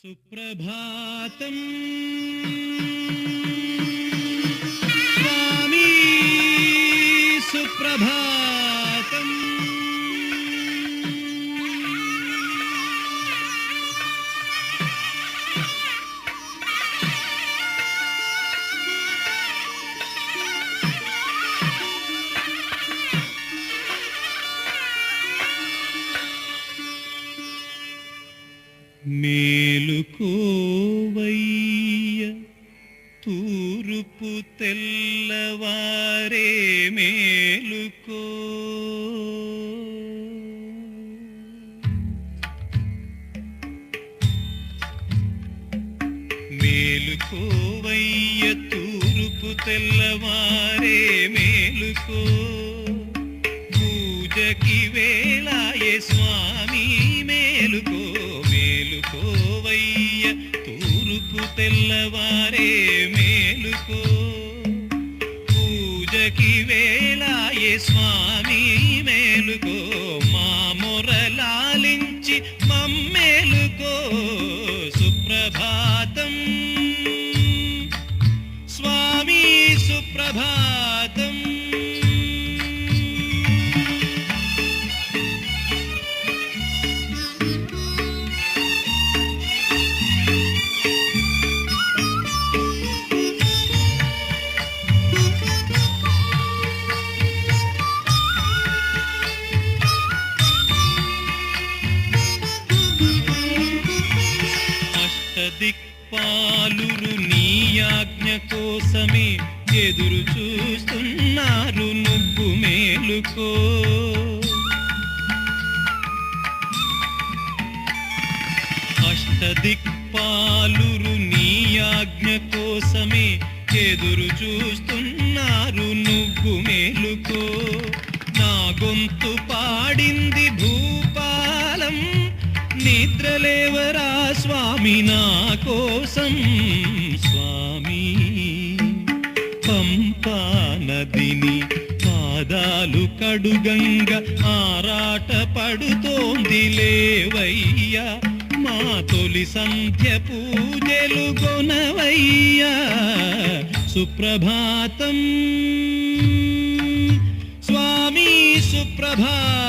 సుప్రభాతం స్వామి సుప్రభాతం మేలుకోవయ్య తూరుపు తెల్లవారే మేలుకో. మేలుకోవయ్య తూరుపు తెల్లవారే మేలుకో. పూజకి వేళాయే స్వామి తెల్లవారే మేలుకో. పూజకి వేళాయే స్వామి మేలుకో. మా మొరలాలించి మమ్మేలుకో. సుప్రభాతం. స్వామి సుప్రభాతం దిక్పాలురు నీ ఆజ్ఞ కోసమే ఎదురు చూస్తున్నారు నువ్వు మేలుకో. అష్టదిక్పాలురు నీ ఆజ్ఞ కోసమే ఎదురు చూస్తున్నారు నువ్వు మేలుకో. నా గొంతు పాడింది భూపాలం నిద్రలేవరా స్వామి? నా కోసం స్వామి. పంపా నదిని పాదాలు కడుగంగ ఆరాట పడుతోంది లేవయ్యా. మా తొలి సంధ్య పూజలు కొనవయ్యా. సుప్రభాతం. స్వామి సుప్రభాతం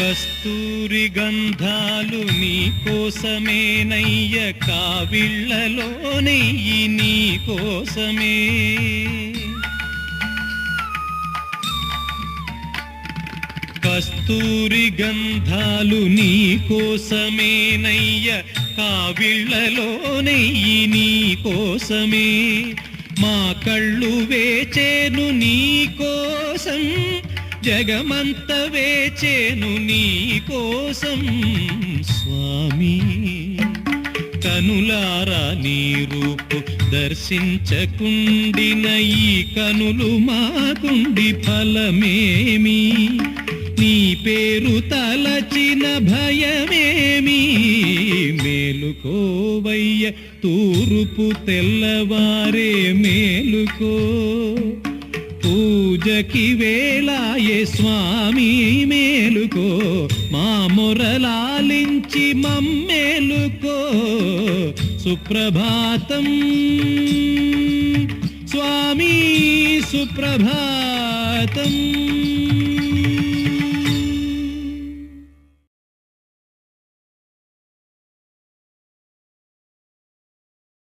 కస్తూరి గంధాలు నీ కోసమేనయ్య కావిళ్ళలో నెయ్యి నీ కోసమే. కస్తూరి గంధాలు నీ కోసమేనయ్య కావిళ్ళలో నెయ్యి నీ కోసమే. మా కళ్ళు వేచేను నీ కోసం జగమంత వేచేను నీ కోసం స్వామి. కనులారా నీ రూపు దర్శించకుండిన ఈ కనులు మాకుండి ఫలమేమి? నీ పేరు తలచిన భయమేమి? మేలుకోవయ్య తూరుపు తెల్లవారే మేలుకో. పూజకి వేళాయే స్వామి మేలుకో మా మొరలాలించి మమ్మేలుకో. సుప్రభాతం. స్వామి సుప్రభాతం.